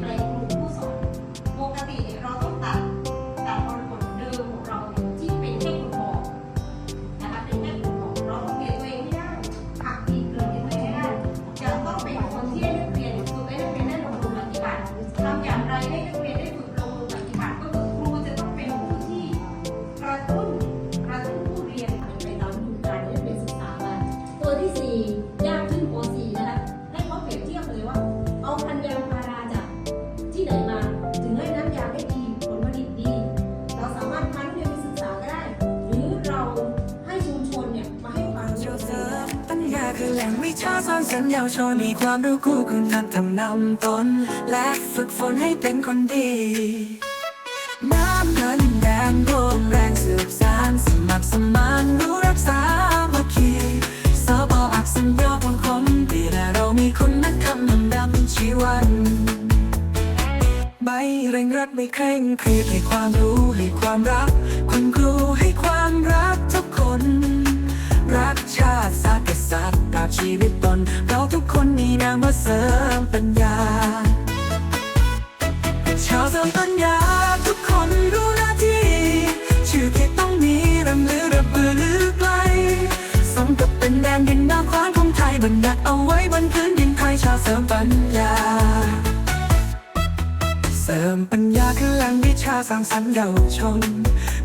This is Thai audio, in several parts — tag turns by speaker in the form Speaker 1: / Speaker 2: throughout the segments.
Speaker 1: เปยครูผู้สอนปกติเราต้องตัดตัดบริบทเดิมของเราที่เป็นแค่คุณบอกนะคะเป็นแค่คุณบอกเราต้องเรียนตัวเองไม่ได้ผักอีกเลี่ยนตัวเองไม่ได้จะต้องเป็นคนที่ได้เรียนฝึกให้เรีนได้ลงมือปฏิบัติทำอย่างไรให้เรียนได้ฝึกลงมือปฏิบัติก็คือครูจะต้องเป็นผู้ที่กระตุ้นกระตุ้นผู้เรียนไปตามดูการที่นศึกษามาตัวที่สี่ ที่ไหนมา ถึงให้น้ำยาได้ดีผลผลิตดี เราสามารถพันักเรียนไปศึกษาก็ได้ หรือเราให้ชุมชนเนี่ยมาให้ความรู้
Speaker 2: ปัญยาคือแหล่งวิชาสอนสัญญาเยาชนมีความรู้คู่คุณธรรมทำนำตน และฝึกฝนให้เป็นคนดี น้ำเงินแดงรวมแรงสืบสานสมัครสมานรู้รักษาเมื่อคีสอบออักษรยอบนคนดีและเรามีคุณนักคำนำดำชีวัน ไม่เร่งรัดไม่เคร่งเครียดให้ความรู้ให้ความรักคุณครูให้ความรักทุกคน รักชาติศาสตร์กษัตริย์กับชีวิตตน เราทุกคนมีนามว่าเสริมปัญญา ชาวเสริมปัญญาทุกคนรู้หน้าที่ ชื่อที่ต้องมีรำลือระเบือลือไกลสมกับเป็นแดนดินน้ำคว้านของไทยบัญญัติเอาไว้บนพื้นดิน มปัญญาคือแหล่งวิชาสร้างสรรค์เยาวชน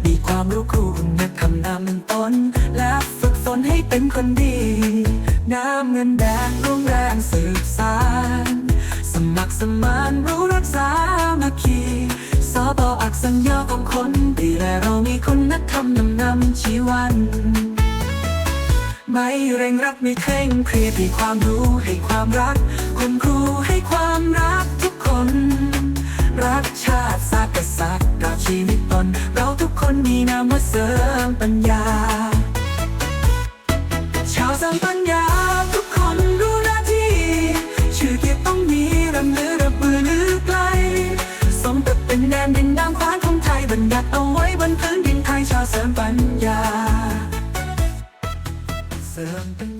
Speaker 2: มีความรู้คู่คุณธรรมนำต้น และฝึกฝนให้เป็นคนดี น้ำเงินแดงร่วมแรงสืบสาน สมัครสมานรู้รักษามัคคีสอบอักษรย่อของคนดีและเรามีคุณธรรมนำนำชีวันไม่เร่งรัดไม่เคร่งเครียดให้ความรู้ให้ความรักคุณครูให้ความรักทุกคน รักชาติศาสตร์กษัตริย์ราชีวิตตน เราทุกคนมีนามว่าเสริมปัญญา ชาวเสริมปัญญาทุกคนรู้หน้าที่ ชื่อเกียรติต้องมีรำลือระบือลือไกล สมกับเป็นแดนดินน้ำฟ้าของไทยบัญญัติเอาไว้บนพื้นดินไทยชาวเสริมปัญญา เสริมปัญ